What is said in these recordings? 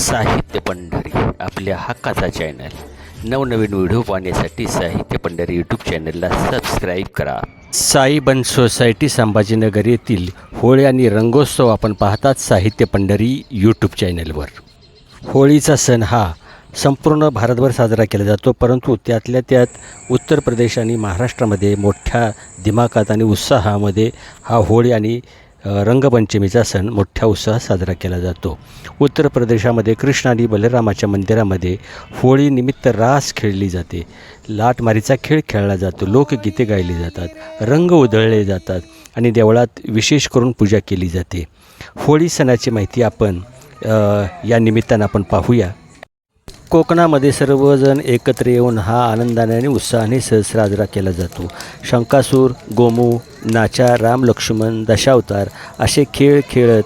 साहित्य पंढरी आपल्या हक्काचा चॅनल नवनवीन व्हिडिओ पाहण्यासाठी साहित्य पंढरी यूट्यूब चॅनलला सबस्क्राईब करा. साईबन सोसायटी संभाजीनगर येथील होळी आणि रंगोत्सव आपण पाहतात साहित्य पंढरी यूट्यूब चॅनलवर होळीचा सण हा संपूर्ण भारतभर साजरा केला जातो परंतु त्यातल्या त्यात उत्तर प्रदेश आणि महाराष्ट्रामध्ये मोठ्या दिमाखात आणि उत्साहामध्ये हा होळी आणि रंगपंचमीचा सण मोठ्या उत्साहात साजरा केला जातो. उत्तर प्रदेशामध्ये कृष्ण आणि बलरामाच्या मंदिरामध्ये होळीनिमित्त रास खेळली जाते. लाटमारीचा खेळ खेळला जातो लोकगीते गायली जातात रंग उधळले जातात आणि देवळात विशेष करून पूजा केली जाते. होळी सणाची माहिती आपण या निमित्तानं आपण पाहूया. कोकणामध्ये सर्वजण एकत्र येऊन हा आनंदाने आणि उत्साहाने सहज साजरा केला जातो. शंकासूर गोमू नाचा राम लक्ष्मण दशावतार असे खेळ खेळत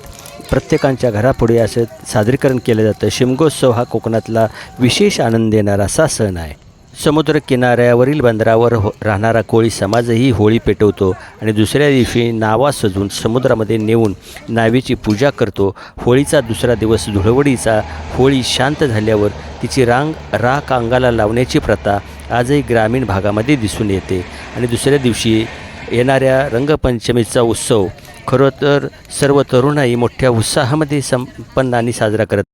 प्रत्येकांच्या घरापुढे असं सादरीकरण केलं जातं. शिमगोत्सव हा कोकणातला विशेष आनंद देणारा असा सण आहे. समुद्र किनाऱ्यावरील बंदरावर हो राहणारा कोळी समाजही होळी पेटवतो आणि दुसऱ्या दिवशी नावा सजून समुद्रामध्ये नेऊन नावेची पूजा करतो. होळीचा दुसरा दिवस धुळवडीचा. होळी शांत झाल्यावर तिची रांग राख अंगाला लावण्याची प्रथा आजही ग्रामीण भागामध्ये दिसून येते. आणि दुसऱ्या दिवशी येणाऱ्या रंगपंचमीचा उत्सव खरं तर सर्व तरुणाई मोठ्या उत्साहामध्ये संपन्नाने साजरा करत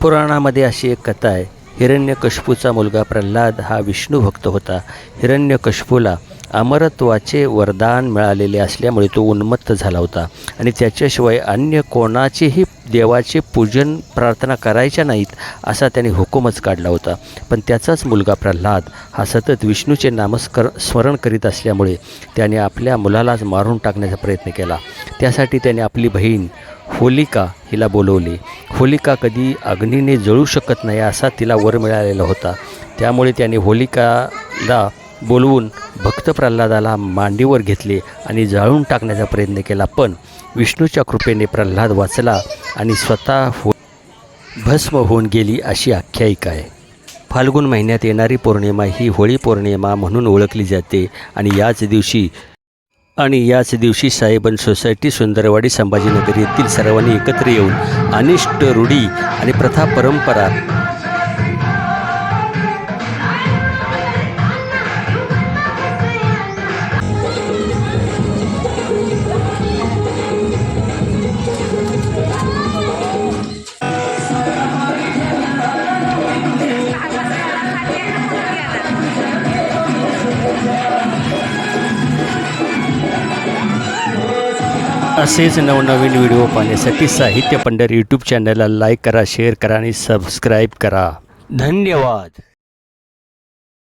पुराणामध्ये अशी एक कथा आहे. हिरण्यकश्पूचा मुलगा प्रल्हाद हा विष्णू भक्त होता. हिरण्यकश्पूला अमरत्वाचे वरदान मिळालेले असल्यामुळे तो उन्मत्त झाला होता आणि त्याच्याशिवाय अन्य कोणाचेही देवाचे पूजन प्रार्थना करायच्या नाहीत असा त्याने हुकूमच काढला होता. पण त्याचाच मुलगा प्रल्हाद हा सतत विष्णूचे नामस्कर स्मरण करीत असल्यामुळे त्याने आपल्या मुलालाच मारून टाकण्याचा प्रयत्न केला. त्यासाठी त्याने आपली बहीण होलिका हिला बोलवले. होलिका कधी अग्नीने जळू शकत नाही असा तिला वर मिळालेला होता. त्यामुळे त्याने होलिकाला बोलवून भक्त प्रल्हादाला मांडीवर घेतले आणि जाळून टाकण्याचा प्रयत्न केला. पण विष्णूच्या कृपेने प्रल्हाद वाचला आणि स्वतः हो भस्म होऊन गेली अशी आख्यायिका आहे. फाल्गुन महिन्यात येणारी पौर्णिमा ही होळी पौर्णिमा म्हणून ओळखली जाते आणि याच दिवशी आणि याच दिवशी साहेबन सोसायटी सुंदरवाडी संभाजीनगर येथील सर्वांनी एकत्र येऊन अनिष्ट रूढी आणि प्रथा परंपरा असेच नवनवीन व्हिडिओ पाहण्यासाठी साहित्य पंढर यूट्यूब चॅनलला लाईक करा शेअर करा आणि सबस्क्राईब करा. धन्यवाद.